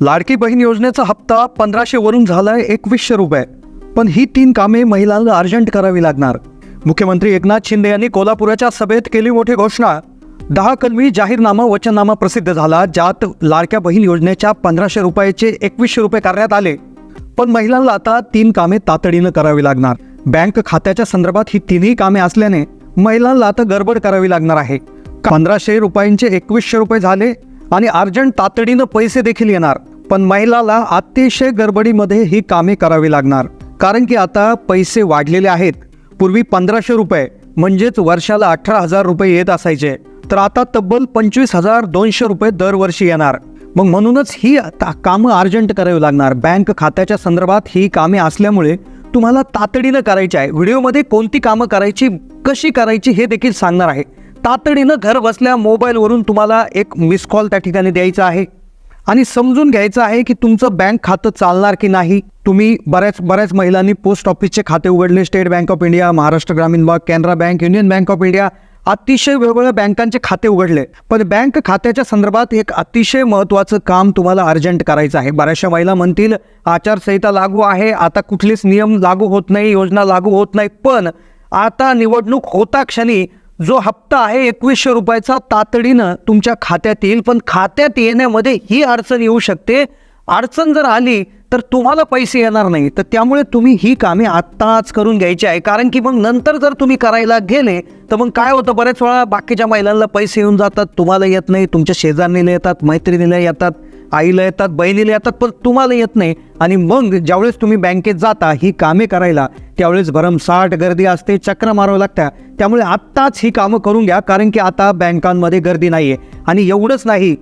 लाडकी बहीण योजनेचा हप्ता पंधराशे वरून झालाय एकवीसशे रुपये. पण ही तीन कामे महिलांना अर्जंट करावी लागणार. मुख्यमंत्री एकनाथ शिंदे यांनी कोल्हापुराच्या सभेत केली मोठी घोषणा. दहा कलमी जाहीरनामा वचननामा प्रसिद्ध झाला ज्यात लाडक्या बहीण योजनेच्या पंधराशे रुपयाचे एकवीसशे रुपये करण्यात आले. पण महिलांना आता तीन कामे तातडीनं करावी लागणार. बँक खात्याच्या संदर्भात ही तिन्ही कामे असल्याने महिलांना आता गडबड करावी लागणार आहे. पंधराशे रुपयांचे एकवीसशे रुपये झाले आणि अर्जंट तातडीनं पैसे देखील येणार पण महिलाला अतिशय गडबडीमध्ये ही कामे करावी लागणार. कारण की आता पैसे वाढलेले आहेत. पूर्वी पंधराशे रुपये म्हणजेच वर्षाला अठरा हजार रुपये येत असायचे. तर आता तब्बल पंचवीस हजार दोनशे रुपये दरवर्षी येणार. मग म्हणूनच ही आता कामं अर्जंट करावी लागणार. बँक खात्याच्या संदर्भात ही कामे असल्यामुळे तुम्हाला तातडीनं करायची आहे. व्हिडिओमध्ये कोणती कामं करायची कशी करायची हे देखील सांगणार आहे. तातडीनं घर बसल्या मोबाईलवरून तुम्हाला एक मिस कॉल त्या ठिकाणी द्यायचा आहे. आणि समजून घ्यायचं आहे की तुमचं बँक खातं चालणार की नाही. तुम्ही बऱ्याच बऱ्याच महिलांनी पोस्ट ऑफिसचे खाते उघडले. State bank of India Maharashtra Gramin bank Canara bank union bank of India अतिशय वेगवेगळ्या बँकांचे खाते उघडले. पण बँक खात्याच्या संदर्भात एक अतिशय महत्त्वाचं काम तुम्हाला अर्जंट करायचं आहे. बऱ्याचशा महिला म्हणतील आचारसंहिता लागू आहे. आता कुठलेच नियम लागू होत नाही योजना लागू होत नाही. पण आता निवडणूक होता क्षणी जो हप्ता आहे एकवीसशे रुपयाचा तातडीनं तुमच्या खात्यात येईल. पण खात्यात येण्यामध्ये ही अडचण येऊ शकते. अडचण जर आली तर तुम्हाला पैसे येणार नाही. तर त्यामुळे तुम्ही ही कामे आत्ताच करून घ्यायची आहे. कारण की मग नंतर जर तुम्ही करायला गेले तर मग काय होतं? बऱ्याच वेळा बाकीच्या महिलांना पैसे येऊन जातात तुम्हाला येत नाही तुमच्या शेजारणीला येतात मैत्रिणीला येतात. आईला येतात बहिणीला येतात पण तुम्हाला येत नाही. आणि मग ज्यावेळेस तुम्ही बँकेत जाता ही कामे करायला त्यावेळेस भरमसाठ गर्दी असते चक्र मारावं लागतं त्यामुळे आत्ताच ही कामं करून घ्या कारण की आता बँकांमध्ये गर्दी नाही आहे आणि एवढंच नाही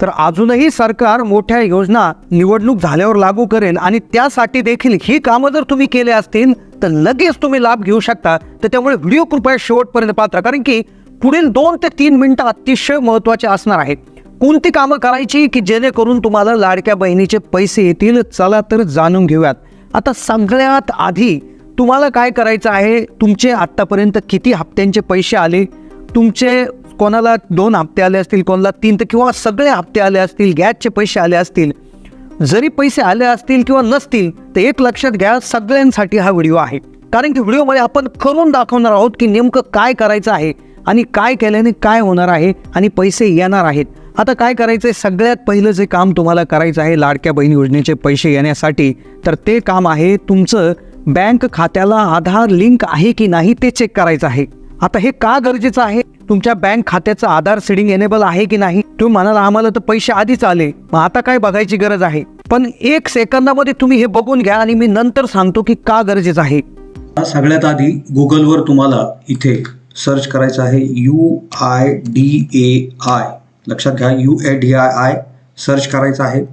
तर अजूनही सरकार मोठ्या योजना निवडणूक झाल्यावर लागू करेल. आणि त्यासाठी देखील ही कामं जर तुम्ही केले असतील तर लगेच तुम्ही लाभ घेऊ शकता. तर त्यामुळे व्हिडिओ कृपया शेवटपर्यंत पात्र कारण की पुढील दोन ते तीन मिनटं अतिशय महत्त्वाचे असणार आहेत. कोणती कामं करायची की जेणेकरून तुम्हाला लाडक्या बहिणीचे पैसे येतील? चला तर जाणून घेऊयात. आता सगळ्यात आधी तुम्हाला काय करायचं आहे? तुमचे आत्तापर्यंत किती हप्त्यांचे पैसे आले? तुमचे कोणाला दोन हप्ते आले असतील कोणाला तीन तर किंवा सगळे हप्ते आले असतील गॅसचे पैसे आले असतील. जरी पैसे आले असतील किंवा नसतील तर एक लक्षात घ्या सगळ्यांसाठी हा व्हिडिओ आहे. कारण की व्हिडिओमध्ये आपण करून दाखवणार आहोत की नेमकं काय करायचं आहे आणि काय केल्याने काय होणार आहे आणि पैसे येणार आहेत. आता काय करायचं आहे सगळ्यात पहिलं जे काम तुम्हाला करायचं आहे लाडक्या बहीण योजनेचे पैसे येण्यासाठी तर ते काम आहे तुमचं बँक खात्याला आधार लिंक आहे की नाही ते चेक करायचं आहे. आता हे का गरजेचं आहे? तुमच्या बँक खात्याचं आधार सिडिंग एनेबल आहे की नाही? तुम्ही म्हणाला आम्हाला तर पैसे आधीच आले. मग आता काय बघायची गरज आहे? पण एक सेकंदामध्ये तुम्ही हे बघून घ्या आणि मी नंतर सांगतो की का गरजेचं आहे. सगळ्यात आधी गुगलवर तुम्हाला इथे सर्च करायचं आहे U I D A I लक्षात घ्या U A D I I search करायचं आहे.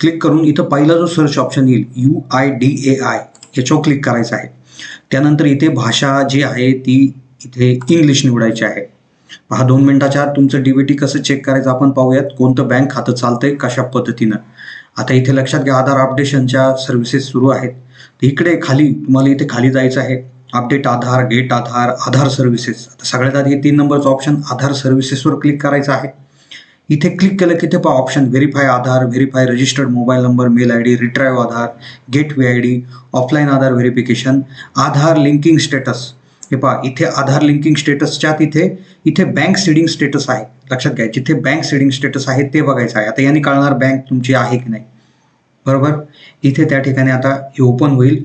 क्लिक करून इथं पहिला जो सर्च ऑप्शन येईल U I D A I याच्यावर क्लिक करायचं आहे. त्यानंतर इथे भाषा जी आहे ती इथे इंग्लिश निवडायची आहे. पहा दोन मिनिटाच्या आत तुमचं डीबीटी कसं चेक करायचं आपण पाहूयात. कोणतं बँक खातं चालतंय कशा पद्धतीनं? आता इथे लक्षात घ्या आधार अपडेशनच्या सर्व्हिसेस सुरू आहेत. तर इकडे खाली तुम्हाला इथे खाली जायचं आहे. Update Aadhaar get Aadhaar Aadhaar services आता सगळ्यात आधी तीन नंबरचं ऑप्शन आधार सर्व्हिसेसवर क्लिक करायचं आहे. इथे क्लिक केलं की ते पहा option verify Aadhaar verify registered mobile number mail I D retrieve Aadhaar gateway I D offline Aadhaar verification Aadhaar linking status हे पहा इथे आधार लिंकिंग स्टेटसच्या तिथे इथे बँक सीडिंग स्टेटस आहे. लक्षात घ्या जिथे बँक सीडिंग स्टेटस आहे ते बघायचं आहे. आता यांनी कळणार बँक तुमची आहे की नाही. बरोबर? इथे त्या ठिकाणी आता हे ओपन होईल.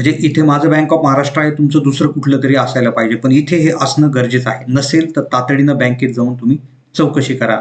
म्हणजे इथे माझं बँक ऑफ महाराष्ट्र आहे तुमचं दुसरं कुठलं तरी असायला पाहिजे. पण इथे हे असणं गरजेचं आहे. नसेल तर तातडीनं बँकेत जाऊन तुम्ही चौकशी करा.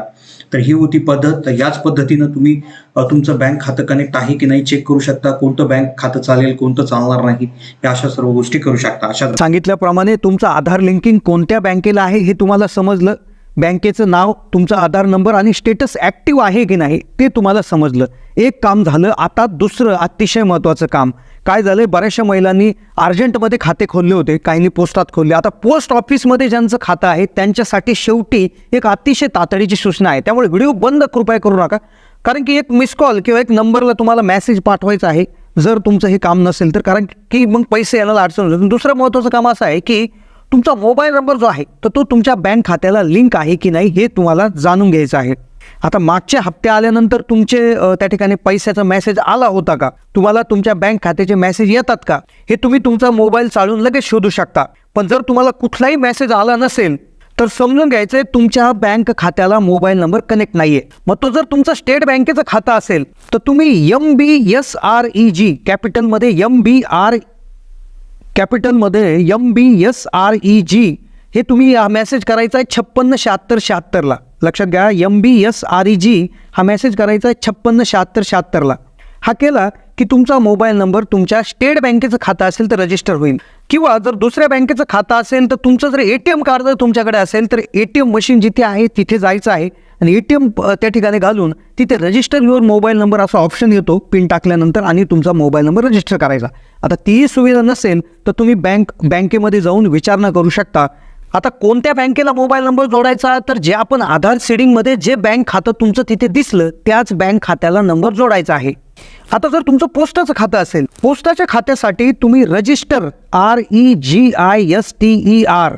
तर ही होती पद्धत. तर याच पद्धतीनं तुम्ही तुमचं बँक खातं कनेक्ट आहे की नाही चेक करू शकता. कोणतं बँक खातं चालेल कोणतं चालणार नाही या अशा सर्व गोष्टी करू शकता. अशा सांगितल्याप्रमाणे तुमचं आधार लिंकिंग कोणत्या बँकेला आहे हे तुम्हाला समजलं. बँकेचं नाव तुमचा आधार नंबर आणि स्टेटस ॲक्टिव्ह आहे की नाही ते तुम्हाला समजलं. एक काम झालं आता दुसरं अतिशय महत्त्वाचं काम. काय झालं बऱ्याचशा महिलांनी अर्जंटमध्ये खाते खोलले होते काहींनी पोस्टात खोलले. आता पोस्ट ऑफिसमध्ये ज्यांचं खातं आहे त्यांच्यासाठी शेवटी एक अतिशय तातडीची सूचना आहे. त्यामुळे व्हिडिओ बंद कृपया करू नका. कारण की एक मिस कॉल किंवा एक नंबरला तुम्हाला मेसेज पाठवायचा आहे. जर तुमचं हे काम नसेल तर कारण की मग पैसे यायला अडचण होते. दुसरं महत्त्वाचं काम असं आहे की तुमचा मोबाईल नंबर जो आहे तर तो तुमच्या बँक खात्याला लिंक आहे की नाही हे तुम्हाला जाणून घ्यायचं आहे. आता मागच्या हप्ते आल्यानंतर तुमचे त्या ठिकाणी पैशाचा मेसेज आला होता का? तुम्हाला तुमच्या बँक खात्याचे मेसेज येतात का? हे तुम्ही तुमचा मोबाईल चालून लगेच शोधू शकता. पण जर तुम्हाला कुठलाही मेसेज आला नसेल तर समजून घ्यायचं आहे तुमच्या बँक खात्याला मोबाईल नंबर कनेक्ट नाही आहे मग तो जर तुमचा स्टेट बँकेचं खातं असेल तर तुम्ही M B S R E G कॅपिटलमध्ये एम बी आर कॅपिटलमध्ये M B S R E G हे तुम्ही हा मेसेज करायचा आहे छप्पन्न शहात्तर शहात्तरला लक्षात घ्या M B S R E G हा मेसेज करायचा आहे छप्पन्न शहात्तर शहात्तरला हा केला की तुमचा मोबाईल नंबर तुमच्या स्टेट बँकेचं खातं असेल तर रजिस्टर होईल. किंवा जर दुसऱ्या बँकेचं खातं असेल तर तुमचं जर ए टी एम कार्ड जर तुमच्याकडे असेल तर ए टी एम मशीन जिथे आहे तिथे जायचं आहे. आणि ए टी एम त्या ठिकाणी घालून तिथे रजिस्टर युअर मोबाईल नंबर असा ऑप्शन येतो पिन टाकल्यानंतर आणि तुमचा मोबाईल नंबर रजिस्टर करायचा. आता तीही सुविधा नसेल तर तुम्ही बँक बँकेमध्ये जाऊन विचारणा करू शकता. आता कोणत्या बँकेला मोबाईल नंबर जोडायचा? तर जे आपण आधार सीडिंगमध्ये जे बँक खातं तुमचं तिथे दिसलं त्याच बँक खात्याला नंबर जोडायचा आहे. आता जर तुमचं पोस्टाचं खातं असेल पोस्टाच्या खात्यासाठी तुम्ही register R E G I S T E R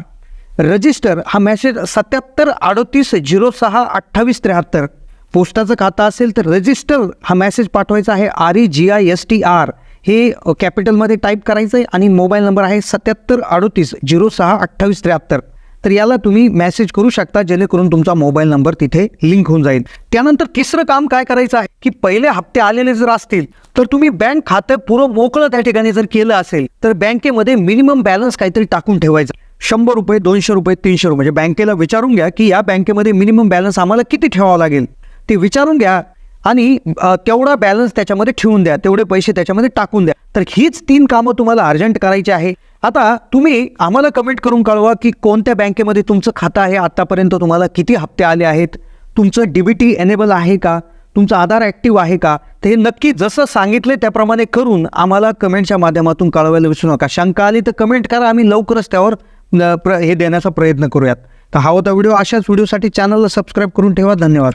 register हा मेसेज सत्याहत्तर अडोतीस झिरो सहा अठ्ठावीस त्र्याहत्तर. पोस्टाचं खातं असेल तर रजिस्टर हा मेसेज पाठवायचा आहे R E G I S T R हे कॅपिटलमध्ये टाईप करायचं आहे आणि मोबाईल नंबर आहे सत्याहत्तर अडतीस झिरो सहा अठ्ठावीस त्र्याहत्तर. तर याला तुम्ही मेसेज करू शकता जेणेकरून तुमचा मोबाईल नंबर तिथे लिंक होऊन जाईल. त्यानंतर तिसरं काम काय करायचं आहे की पहिले हप्ते आलेले जर असतील तर तुम्ही बँक खातं पुरं मोकळं त्या ठिकाणी जर केलं असेल तर बँकेमध्ये मिनिमम बॅलन्स काहीतरी टाकून ठेवायचं. शंभर रुपये दोनशे रुपये तीनशे रुपये. म्हणजे बँकेला विचारून घ्या की या बँकेमध्ये मिनिमम बॅलन्स आम्हाला किती ठेवावं लागेल? ते विचारून घ्या आणि तेवढा बॅलन्स त्याच्यामध्ये ठेवून द्या. तेवढे पैसे त्याच्यामध्ये टाकून द्या. तर हीच तीन कामं तुम्हाला अर्जंट करायची आहे. आता तुम्ही आम्हाला कमेंट करून कळवा की कोणत्या बँकेमध्ये तुमचं खातं आहे आत्तापर्यंत तुम्हाला किती हप्ते आले आहेत? तुमचं डी बी टी एनेबल आहे का? तुमचं आधार ॲक्टिव्ह आहे का? तर हे नक्की जसं सांगितले त्याप्रमाणे करून आम्हाला कमेंटच्या माध्यमातून कळवायला विसरू नका. शंका आली तर कमेंट करा. आम्ही लवकरच त्यावर प्र हे देण्याचा प्रयत्न करूयात. तर हा होता व्हिडिओ. अशाच व्हिडिओसाठी चॅनलला सबस्क्राईब करून ठेवा. धन्यवाद.